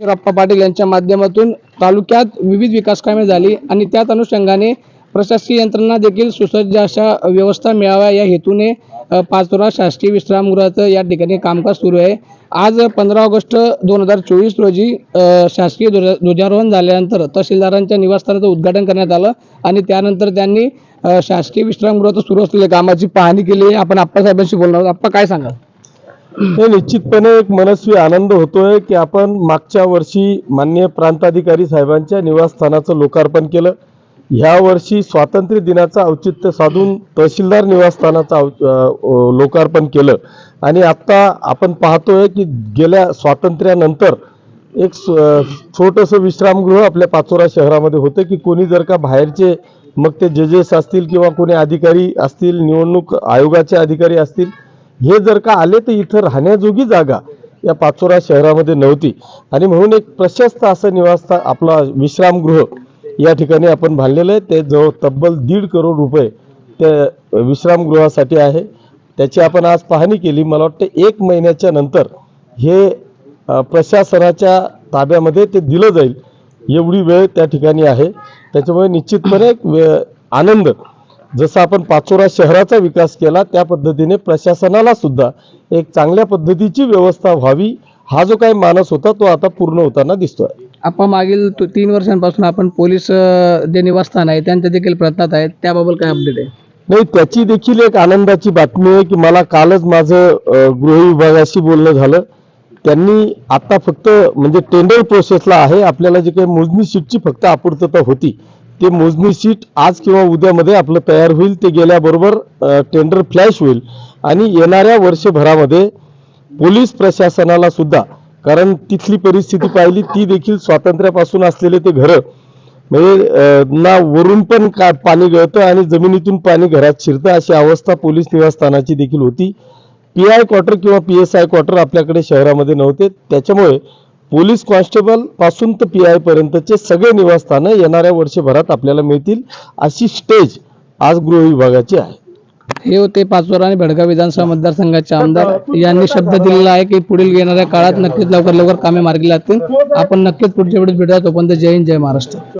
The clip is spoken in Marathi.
रप्पा पाटील यांच्या माध्यमातून तालुक्यात विविध विकास कामे झाली आणि त्याच अनुषंगाने प्रशासकीय यंत्रणा देखील सुसज्ज अशा व्यवस्था मिळाव्या या हेतूने पाचोरा शासकीय विश्रामगृहाचं या ठिकाणी कामकाज सुरू आहे. आज पंधरा ऑगस्ट दोन हजार चोवीस रोजी शासकीय ध्वजा ध्वजारोहण झाल्यानंतर तहसीलदारांच्या निवासस्थानाचं उद्घाटन करण्यात आलं आणि त्यानंतर त्यांनी शासकीय विश्रामगृहात सुरू असलेल्या कामाची पाहणी केली. आपण आप्पासाहेबांशी बोलणार आहोत. आप्पा काय सांगाल? हे निश्चितपणे एक मनस्वी आनंद होतोय की आपण मागच्या वर्षी माननीय प्रांताधिकारी साहेबांच्या निवासस्थानाचं लोकार्पण केलं. ह्या वर्षी स्वातंत्र्य दिनाचं औचित्य साधून तहसीलदार निवासस्थानाचं औ- लोकार्पण केलं. आणि आत्ता आपण पाहतोय की गेल्या स्वातंत्र्यानंतर एक छोटंसं विश्रामगृह आपल्या पाचोरा शहरामध्ये होतं की कोणी जर का बाहेरचे मग ते जजेस असतील किंवा कोणी अधिकारी असतील निवडणूक आयोगाचे अधिकारी असतील हे जर का आले तर इथं राहण्याजोगी जागा या पाचोरा शहरामध्ये नव्हती. आणि म्हणून एक प्रशस्त असं निवासस्थान आपला विश्रामगृह या ठिकाणी आपण बांधलेलं आहे. ते जवळ तब्बल दीड करोड रुपये त्या विश्रामगृहासाठी आहे. त्याची आपण आज पाहणी केली. मला वाटतं एक महिन्याच्या नंतर हे प्रशासनाच्या ताब्यामध्ये ते दिलं जाईल. एवढी वेळ त्या ठिकाणी आहे. त्याच्यामुळे निश्चितपणे एक आनंद जसं आपण पाचोरा शहराचा विकास केला त्या पद्धतीने प्रशासनाला सुद्धा एक चांगल्या पद्धतीची व्यवस्था व्हावी हा जो काही मानस होता तो आता पूर्ण होताना दिसतोय. आपण मागील तु- तीन वर्षांपासून आपण पोलीस अ, जे निवासस्थान आहे त्यांच्या देखील प्रतात आहेत. त्याबाबत काय अपडेट आहे? नाही त्याची देखील एक आनंदाची बातमी आहे की मला कालच माझं अ, गृह विभागाशी बोलणं झालं. त्यांनी आता फक्त म्हणजे टेंडर प्रोसेसला आहे. आपल्याला जे काही मोजणी शीटची फक्त अपूर्तता होती. ते मोजणी शीट आज किंवा उद्यामध्ये आपलं तयार होईल ते गेल्याबरोबर टेंडर फ्लॅश होईल. आणि येणाऱ्या वर्षभरामध्ये पोलीस प्रशासनाला सुद्धा कारण तिथली परिस्थिती पाहिली ती देखील स्वातंत्र्यापासून असलेले ते घरं म्हणजे ना वरून पण का पाणी गळतं आणि जमिनीतून पाणी घरात शिरतं अशी अवस्था पोलीस निवासस्थानाची देखील होती. पी आय क्वार्टर किंवा पी एस आय क्वार्टर आपल्याकडे शहरामध्ये नव्हते. त्याच्यामुळे पोलीस कॉन्स्टेबलपासून तर पी आय पर्यंतचे सगळे निवासस्थानं येणाऱ्या वर्षभरात आपल्याला मिळतील अशी स्टेज आज गृह विभागाची आहे. हे होते पाचोरा आणि भडगाव विधानसभा मतदारसंघाचे आमदार. यांनी शब्द दिलेला आहे की पुढील येणाऱ्या काळात नक्कीच लवकर लवकर कामे मार्गी लागतील. आपण नक्कीच पुढच्या वेळेस भेटूया. तोपर्यंत जय हिंद जय महाराष्ट्र.